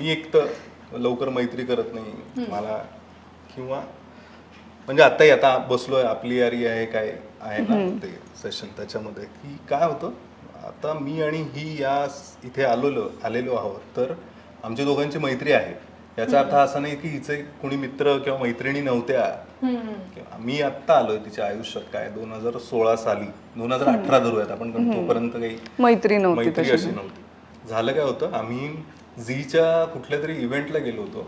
मी एक तर लवकर मैत्री करत नाही. मला किंवा म्हणजे आताही आता बसलोय आपली यारी आहे काय आहे ना ते सेशन त्याच्यामध्ये. की काय होतं आता मी आणि ही या इथे आलेलो आलेलो आहोत तर आमच्या दोघांची मैत्री आहे. याचा अर्थ असा नाही की हिचे कोणी मित्र किंवा मैत्रिणी नव्हत्या. मी आत्ता आलोय तिच्या आयुष्यात काय दोन हजार सोळा साली. दोन हजार अठरा धरूयात आपण तोपर्यंत काही मैत्री नव्हती मैत्री अशी नव्हती. झालं काय होतं आम्ही झीच्या कुठल्या तरी इव्हेंटला गेलो होतो.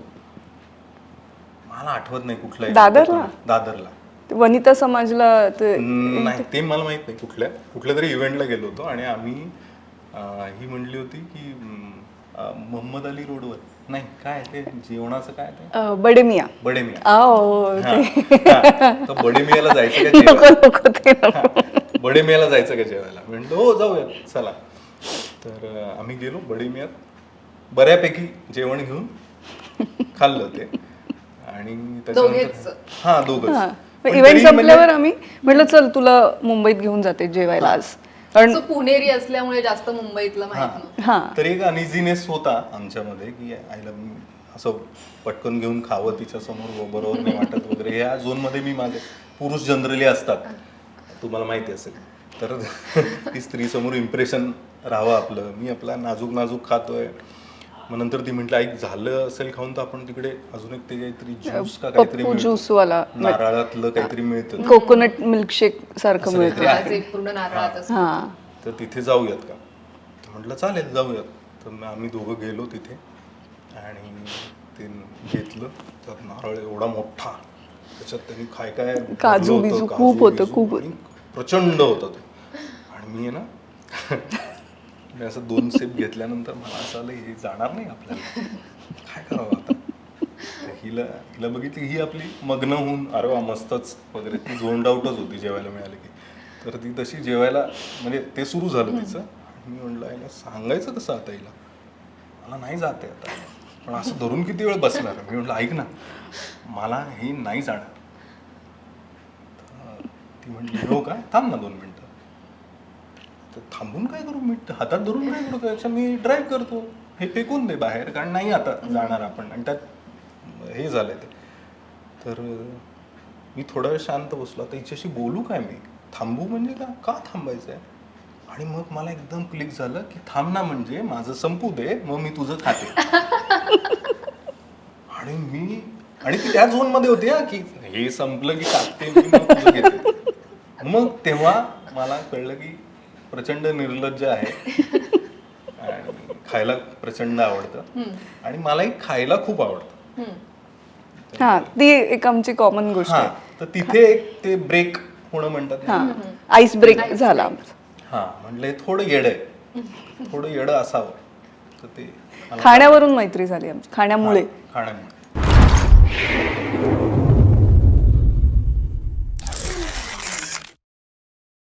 मला आठवत नाही कुठल्या दादरला? होता. दादरला. ते वनिता समाजला ते नाही ते मला माहीत नाही कुठल्या कुठल्या तरी इव्हेंटला गेलो होतो आणि आम्ही अं, ही म्हणली होती की अं, मोहम्मद अली रोडवर नाही काय ते? जेवणाचं काय ते? अ, बडे मिया बडे मिया आओ हा, हा. तर बडे मियाला जायचं का नको जेवायला? नको ते नको. हा, बडे मियाला जायचं का जेवायला? म्हणतो हो जाऊया चला. तर अं, आम्ही गेलो बडे मियात बऱ्यापैकी जेवण घेऊन खाल्लं ते. आणि त्याच्यानंतर हा दोघच. पण इव्हेंट तरी संपल्यावर म्हणजे- आम्ही म्हटलं चल तुला मुंबईत घेऊन जाते जेवायला आज. कारण पुणेरी असल्यामुळे जास्त मुंबईतलं माहीत नव्हतं. हा. तर एक अनइझीनेस होता आमच्यामध्ये की आईला मी असं पटकन घेऊन खावं तिच्या समोर बरोबर नाही वाटत वगैरे. ह्या झोनमध्ये मी माझे पुरुष जनरली असतात. तुम्हाला माहिती असेल. तर ती स्त्री समोर इम्प्रेशन राहावं आपलं. मी आपला नाजूक नाजूक खातोय. मग नंतर ती म्हटलं ऐक झालं असेल खाऊन तर आपण तिकडे अजून एक ते काहीतरी ज्यूस का काहीतरी पप्पू मिळतं. ज्यूस वाला नारळातलं काहीतरी मिळतं. कोकोनट मिल्कशेक सारखं असं मिळतं. काहीतरी. आज एक पूर्ण नारळात असतो. हा. तर तिथे जाऊयात का? तर म्हटलं चालेल जाऊयात. तर मग आम्ही दोघं गेलो तिथे आणि ते घेतलं. त्यात नारळ एवढा मोठा. त्याच्यात त्यांनी काय काय भरलं काजू होतं, बिजू खूप होतं, बिजू. खूप. आणि प्रचंड होता तो. आणि मी आहे ना मी असं दोन सेप घेतल्यानंतर मला असं आलं हे जाणार नाही आपल्याला. काय करावं आता? तर हिला हिला बघितली ही आपली मग्न होऊन अरे वा मस्तच वगैरे. ती झोंड आउटच होती जेवायला मिळाली की. तर ती तशी जेवायला म्हणजे ते सुरू झालं तिचं. आणि मी म्हणलं आईला सांगायचं कसं आता हिला? मला नाही जाते आता. पण असं धरून किती वेळ बसणार? मी म्हटलं ऐक ना मला हे नाही जाणार. ती म्हटली हो का? थांब ना दोन मिनटं. तर थांबून काय करू मी? हातात धरून काय करू? त्याच्या मी ड्राईव्ह करतो. हे फेकून दे बाहेर कारण नाही आता जाणार आपण. आणि त्यात हे झालंय ते. तर मी थोडा वेळ शांत बसलो. आता हिच्याशी बोलू काय मी? थांबू म्हणजे का? का थांबायचं आहे आणि मग मला एकदम क्लिक झालं की थांब ना म्हणजे माझं संपू दे मग मी तुझं खाते. आणि मी आणि ती त्या झोनमध्ये होती हा की हे संपलं की कापते मग तेव्हा मला कळलं की प्रचंड निर्लज्ज आहे. आणि खायला प्रचंड आवडतं. आणि मलाही खायला खूप आवडतं. हा ती एक आमची कॉमन गोष्ट हा आहे तर तिथे एक ते ब्रेक होणं म्हणतात ना. हा आईस ब्रेक झाला. आमचा. हा म्हटलं हे थोडं येड आहे. थोडं येडं असावं. तर ते मला- खाण्यावरून मैत्री झाली आमची खाण्यामुळे. खाण्यामुळे.